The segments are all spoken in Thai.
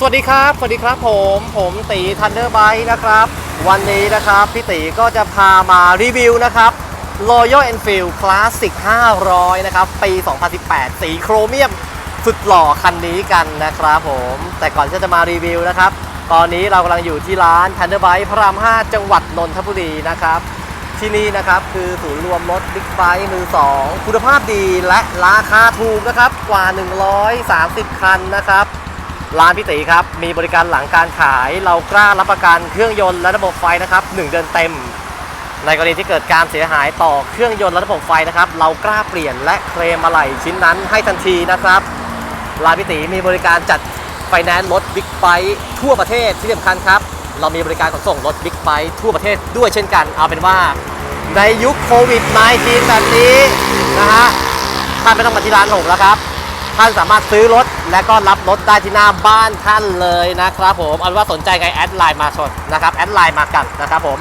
สวัสดีครับ สวัสดีครับผมผมตีทันเดอร์ไบนะครับ วันนี้นะครับพี่ตีก็จะพามารีวิวนะครับ Royal Enfield Classic 500 นะครับ ปี 2018 สีโครเมียมสุดหล่อคันนี้กันนะครับผม แต่ก่อนที่จะมารีวิวนะครับ ตอนนี้เรากำลังอยู่ที่ร้าน t ันเดอร์ไบพระราม 5 จังหวัดนนทบุรีนะครับ ที่นี่นะครับคือศูนย์รวมรถบิ๊กไบค์มือ 2 คุณภาพดีและราคาถูกนะครับ กว่า 130 คันนะครับ ร้านพี่ตีครับ มีบริการหลังการขาย เรากล้ารับประกันเครื่องยนต์และระบบไฟนะครับ 1 เดือนเต็ม ในกรณีที่เกิดการเสียหายต่อเครื่องยนต์และระบบไฟนะครับ เรากล้าเปลี่ยนและเคลมอะไหล่ชิ้นนั้นให้ทันทีนะครับร้านพี่ตีมีบริการจัดไฟแนนซ์รถบิ๊กไบค์ทั่วประเทศที่สำคัญครับ เรามีบริการขนส่งรถบิ๊กไบค์ทั่วประเทศด้วยเช่นกัน เอาเป็นว่าในยุคโควิด -19 แบบนี้นะฮะท่านไม่ต้องมาที่ร้านผมแล้วครับ ท่านสามารถซื้อรถ และก็รับรถได้ที่หน้าบ้านท่านเลยนะครับผมเอาว่าสนใจไงแอดไลน์มาชนนะครับแอดไลน์มากันนะครับผม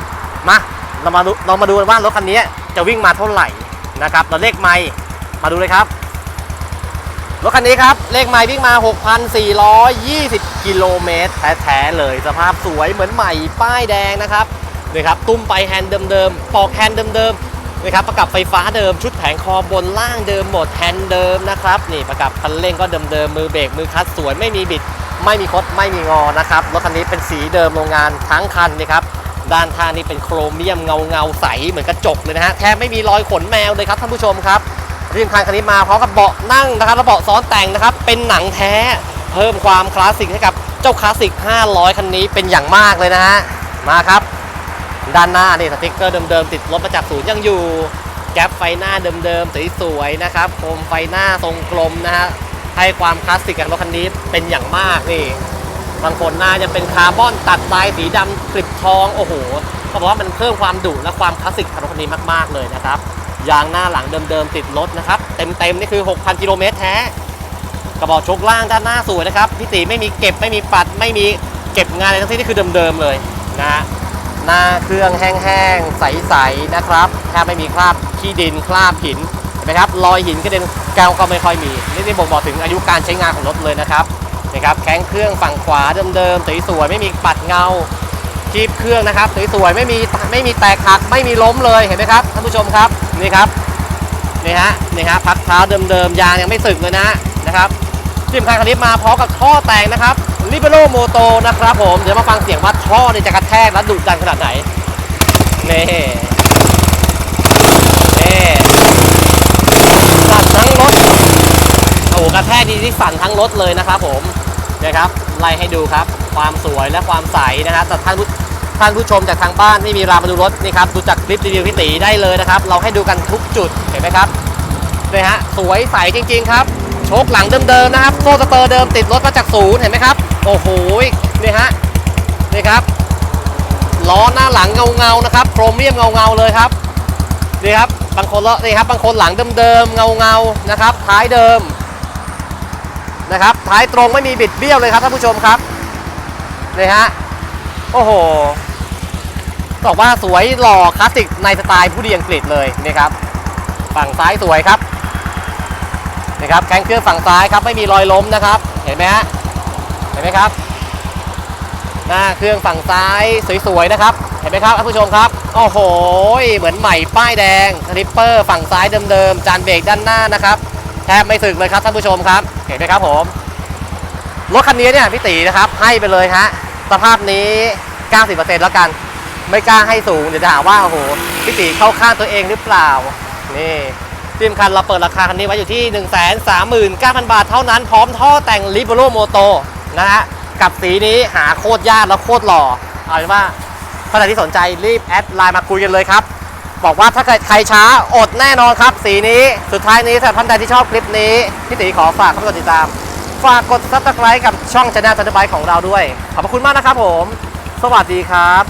มาเรามาดูเรามาดูกันว่ารถคันนี้จะวิ่งมาเท่าไหร่นะครับเราเลขไมล์มาดูเลยครับรถคันนี้ครับ เลขไมล์วิ่งมา 6,420 กิโลเมตรแท้ๆเลย สภาพสวยเหมือนใหม่ป้ายแดงนะครับนี่ครับ ตุ้มไปแฮนด์เดิมๆ ปอกแฮนด์เดิมๆ นะครับประกับไฟฟ้าเดิมชุดแผงคอบนล่างเดิมหมดแฮนด์เดิมนะครับนี่ประกับคันเร่งก็เดิมๆมือเบรกมือคลัตช์สวยไม่มีบิด ไม่มีคดไม่มีงอนะครับรถคันนี้เป็นสีเดิมโรงงานทั้งคันนะครับด้านข้างนี่เป็นโครเมียมเงาเงาใสเหมือนกระจกเลยนะฮะแทบไม่มีรอยขนแมวเลยครับท่านผู้ชมครับที่สำคัญคันนี้มาพร้อมกับเบาะนั่งนะครับและเบาะซ้อนแต่งนะครับเป็นหนังแท้เพิ่มความคลาสสิกให้กับเจ้าคลาสสิก 500 คันนี้เป็นอย่างมากเลยนะฮะมาครับ ด้านหน้านี่สติ๊กเกอร์เดิมๆติดรถมาจากศูนย์ยังอยู่ แก๊ปไฟหน้าเดิมๆสวยๆนะครับโคมไฟหน้าทรงกลมนะฮะให้ความคลาสสิกกับรถคันนี้เป็นอย่างมากนี่บางคนหน้าจะเป็นคาร์บอนตัดลายสีดำกลิบทองโอ้โหเขาบอกว่ามันเพิ่มความดุและความคลาสสิกของรถคันนี้มากๆเลยนะครับยางหน้าหลังเดิมๆติดรถนะครับเต็มๆนี่คือ 6,000 กิโลเมตรแท้กระบอกชกล่างด้านหน้าสวยนะครับพี่ตีไม่มีเก็บไม่มีปัดไม่มีเก็บงานอะไรทั้งสิ้นนี่คือเดิมๆเลยนะฮะ หน้าเครื่องแห้งๆ ใสๆนะครับแทบไม่มีคราบขี้ดินคราบหินเห็นไหมครับรอยหินกระเด็นแก้วก็ไม่ค่อยมีนี่นี่บ่งบอกถึงอายุการใช้งานของรถเลยนะครับนะครับแข้งเครื่องฝั่งขวาเดิมๆสวยๆไม่มีปัดเงาจีบเครื่องนะครับสวยๆไม่มีไม่มีแตกหักไม่มีล้มเลยเห็นไหมครับท่านผู้ชมครับนี่ครับนี่ฮะนี่ฮะพักเท้าเดิมๆยางยังไม่สึกเลยนะนะครับที่สำคัญคันนี้มาพร้อมกับท่อแต่งนะครับ ลิเบโรโมโตนะครับผม เดี๋ยวมาฟังเสียงว่าท่อเนี่ยจะกระแทกและดุดันขนาดไหน นี่ นี่สั่นทั้งรถ โอ้โหกระแทกดีที่สั่นทั้งรถเลยนะครับผมนะครับไล่ให้ดูครับ ความสวยและความใสนะครับแต่ท่านผู้ท่านผู้ชมจากทางบ้านที่มีรามมาดูรถนี่ครับดูจากคลิปรีวิวพี่ตีได้เลยนะครับ เราให้ดูกันทุกจุดเห็นไหมครับนี่ฮะสวยใสจริง ๆ ครับ โชคหลังเดิมๆนะครับโซ่สเตอร์เดิมติดรถมาจากศูนย์เห็นไหมครับ โอ้โหนี่ฮะนี่ครับล้อหน้าหลังเงาๆนะครับโครเมียมเงาๆเลยครับนี่ครับบางคนละนี่ครับบางคนหลังเดิมๆเงาๆนะครับ ท้ายเดิมนะครับท้ายตรงไม่มีบิดเบี้ยวเลยครับท่านผู้ชมครับนี่ฮะโอ้โหบอกว่าสวยหล่อคลาสสิกในสไตล์ผู้ดีอังกฤษเลยนี่ครับฝั่งซ้ายสวยครับ นะครับแข้งเครื่องฝั่งซ้ายครับไม่มีรอยล้มนะครับ เห็นไหมฮะเห็นไหมครับ หน้าเครื่องฝั่งซ้ายสวยๆนะครับ เห็นไหมครับท่านผู้ชมครับโอ้โหเหมือนใหม่ป้ายแดงสลิปเปอร์ฝั่งซ้ายเดิมๆจานเบรกด้านหน้านะครับแทบไม่สึกเลยครับท่านผู้ชมครับ เห็นไหมครับผมรถคันนี้เนี่ยพี่ตีนะครับให้ไปเลยฮะสภาพนี้ 90%แล้วกัน ไม่กล้าให้สูงเดี๋ยวจะหาว่าโอ้โหพี่ตีเข้าข้างตัวเองหรือเปล่านี่ ที่สำคัญเราเปิดราคาคันนี้ไว้อยู่ที่ 1 3 9 0 0 0 บาทเท่านั้น พร้อมท่อแต่ง l i b e r o Moto นะฮะ กับสีนี้หาโคตรยากและโคตรหล่อ เอาเป็นว่าท่านใดที่สนใจรีบแอดไลน์มาคุยกันเลยครับ บอกว่าถ้าใครช้าอดแน่นอนครับ สีนี้ สุดท้ายนี้สำหรับท่านใดที่ชอบคลิปนี้ พี่ตีขอฝากเข้ากดติดตาม ฝากกด subscribe กับช่องช anel ทันเดอร์ไบของเราด้วย ขอบพระคุณมากนะครับผม สวัสดีครับ